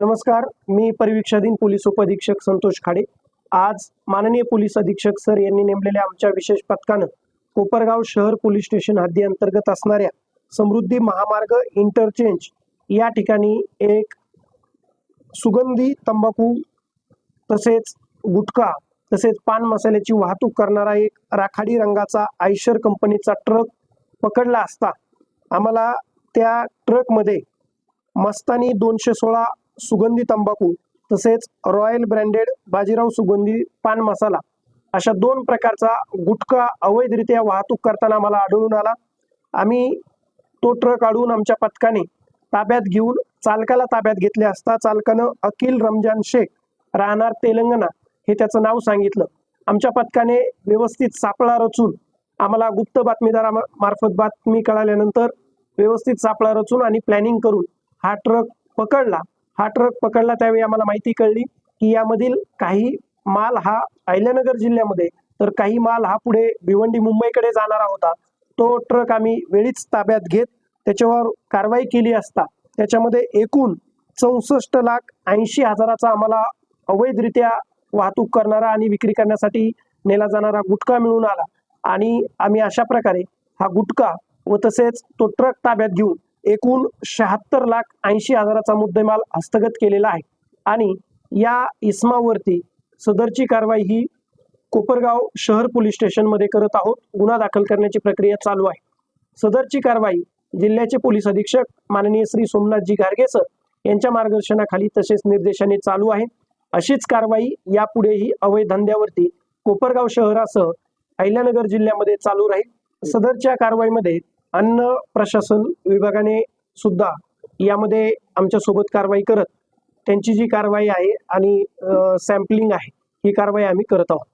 नमस्कार मी परिवीक्षाधीन पोलीस उपअधीक्षक संतोष खाडे. आज माननीय पोलीस अधीक्षक सर यांनी नेमलेल्या आमच्या विशेष पथकानं कोपरगाव शहर पोलीस स्टेशन हद्दी अंतर्गत असणाऱ्या समृद्धी महामार्ग इंटरचेंज या ठिकाणी एक सुगंधी तंबाखू तसेच गुटखा तसेच पान मसाल्याची वाहतूक करणारा एक राखाडी रंगाचा आयशर कंपनीचा ट्रक पकडला असता आम्हाला त्या ट्रकमध्ये मस्तानी दोनशे सोळा सुगंधी तंबाखू तसेच रॉयल ब्रँडेड बाजीराव सुगंधी पान मसाला अशा दोन प्रकारचा गुटखा अवैधरित्या वाहतूक करताना आम्हाला आढळून आला. आम्ही तो ट्रक अडवून आमच्या पथकाने ताब्यात घेऊन चालकाला ताब्यात घेतले असता चालकानं अकिल रमजान शेख राहणार तेलंगणा हे त्याचं नाव सांगितलं. आमच्या पथकाने व्यवस्थित सापळा रचून आम्हाला गुप्त बातमीदारा मार्फत बातमी कळाल्यानंतर व्यवस्थित सापळा रचून आणि प्लॅनिंग करून हा ट्रक पकडला. हा ट्रक पकडला त्यावेळी आम्हाला माहिती कळली की यामधील काही माल हा अहिल्यानगर जिल्ह्यामध्ये तर काही माल हा पुढे भिवंडी मुंबईकडे जाणारा होता. तो ट्रक आम्ही वेळीच ताब्यात घेत त्याच्यावर कारवाई केली असता. त्याच्यामध्ये एकूण चौसष्ट लाख ऐंशी हजाराचा आम्हाला अवैधरित्या वाहतूक करणारा आणि विक्री करण्यासाठी नेला जाणारा गुटखा मिळून आला. आणि आम्ही अशा प्रकारे हा गुटखा व तसेच तो ट्रक ताब्यात घेऊन एकूण शहात्तर लाख ऐंशी हजाराचा मुद्देमाल हस्तगत केलेला आहे. आणि या इसमावरती सदरची कारवाई ही कोपरगाव शहर पोलीस स्टेशनमध्ये करत आहोत. गुन्हा दाखल करण्याची प्रक्रिया चालू आहे. सदरची कारवाई जिल्ह्याचे पोलीस अधीक्षक माननीय श्री सोमनाथजी गारगे सर यांच्या मार्गदर्शनाखाली तसेच निर्देशाने चालू आहे. अशीच कारवाई यापुढेही अवैध धंद्यावरती कोपरगाव शहरासह अहिल्यानगर जिल्ह्यामध्ये चालू राहील. सदरच्या कारवाईमध्ये अन्न प्रशासन विभागाने सुद्धा यामध्ये आमच्यासोबत कारवाई करत त्यांची जी कारवाई आहे आणि सॅम्पलिंग आहे ही कारवाई आम्ही करत आहोत.